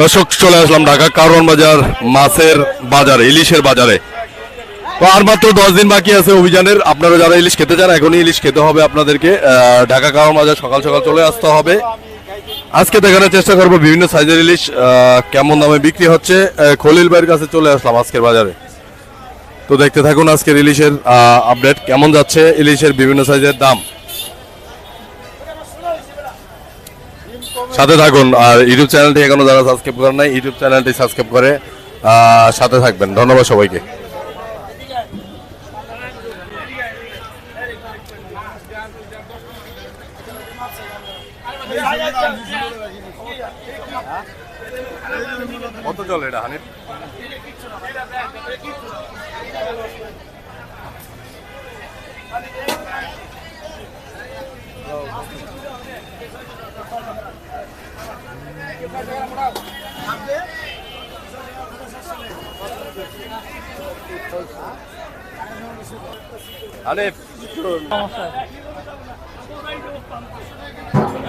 দর্শক, চলে আসলাম ঢাকা কারওয়ান বাজার মাছের বাজারে, ইলিশের বাজারে। তো আর মাত্র দশ দিন বাকি আছে অভিযানের। আপনারা যারা ইলিশ খেতে চান, এখনই ইলিশ খেতে হবে আপনাদেরকে। ঢাকা কারওয়ান বাজার সকাল সকাল চলে আসতে হবে। আজকে দেখানোর চেষ্টা করব বিভিন্ন সাইজের ইলিশ কেমন দামে বিক্রি হচ্ছে। খলিল ভাইয়ের কাছে চলে আসলাম আজকের বাজারে। তো দেখতে থাকুন আজকের ইলিশের আপডেট কেমন যাচ্ছে, ইলিশের বিভিন্ন সাইজের দাম। সাথে থাকুন। আর ইউটিউব চ্যানেলটি এখনও যারা সাবস্ক্রাইব করেন নাই, ইউটিউব চ্যানেলটি সাবস্ক্রাইব করে সাথে থাকবেন। ধন্যবাদ সবাইকে। কত চলে এটা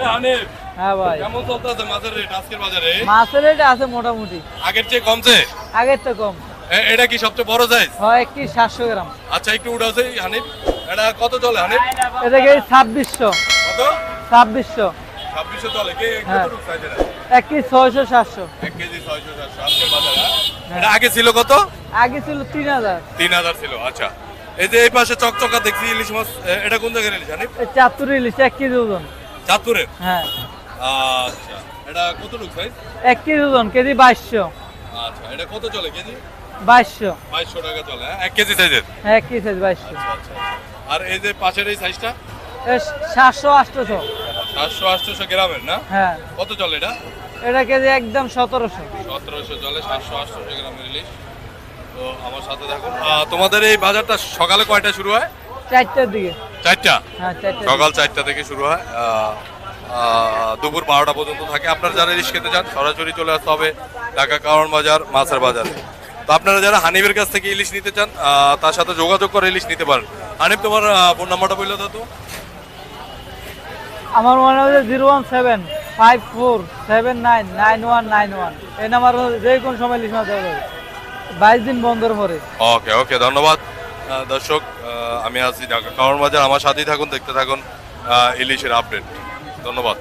হানিফ হ্যাঁ ভাই। কেমন চলতেছে মাছের রেট আজকের বাজারে? মাছের রেট আছে মোটামুটি। আগের চেয়ে কমছে? আগের তো কম। এটা কি সবচেয়ে বড় সাইজ হয় একটি সাতশো গ্রাম। আচ্ছা একটু উঠাছে হানিফ। এটা কত চলে হানিফ? এটাকে ছাব্বিশশো? কত? ছাব্বিশশো। ছাব্বিশশো চলে কে হ্যাঁ। কত সাইজ এটা। একটি ছয়শো সাতশো। এক কেজি ছয়শো সাতশো আজকের বাজারে হ্যাঁ? এটা আগে ছিল কত? আগে ছিল তিন হাজার। তিন হাজার ছিল আচ্ছা। এই যে এই পাশে চকচকা দেখছি ইলিশ মাছ এটা কোন জায়গায় ইলিশ এই চাতুর ইলিশ এক কেজি ওজন। চাঁদপুরের হ্যাঁ। আচ্ছা এটা কত লোক সাইজ এক কেজি ওজন কেজি বাইশশো। আচ্ছা এটা কত চলে কেজি? বাইশশো। বাইশশো টাকা চলে হ্যাঁ? এক কেজি সাইজের? হ্যাঁ এক কেজি সাইজ বাইশশো। আচ্ছা আর এই যে পাশের এই সাইজটা? সাতশো আটশোশো সাতশো আটশোশো গ্রামের না? হ্যাঁ। কত চলে এটা? এটা কেজি একদম সতেরোশো। সতেরোশো চলে সাতশো আটশো গ্রামের ইলিশ। তো আমার সাথে থাকুন তোমাদের এই বাজারটা সকালে কয়টা শুরু হয়? চারটার দিকে। চারটা? হ্যাঁ সকাল চারটা থেকে শুরু হয় দুপুর বারোটা পর্যন্ত থাকে। আপনারা যারা ইলিশ খেতে চান সরাসরি চলে আসতে হবে ঢাকা কারণ বাজার মাছের বাজারে। তো আপনারা যারা হানিফের কাছ থেকে ইলিশ নিতে চান তার সাথে যোগাযোগ করে ইলিশ নিতে পারেন। হানিফ তোমার ফোন নাম্বারটা বললে তো। আমার মনে হয় zero one seven five four seven nine nine one nine one. এই নাম্বার যে কোন সময় লিখ দেওয়া যাবে বাইশ দিন বন্ধের পরে ওকে ওকে ধন্যবাদ। দর্শক আমি আছি ঢাকা কারণ বাজার। আমার সাথেই থাকুন দেখতে থাকুন ইলিশের আপডেট। ধন্যবাদ।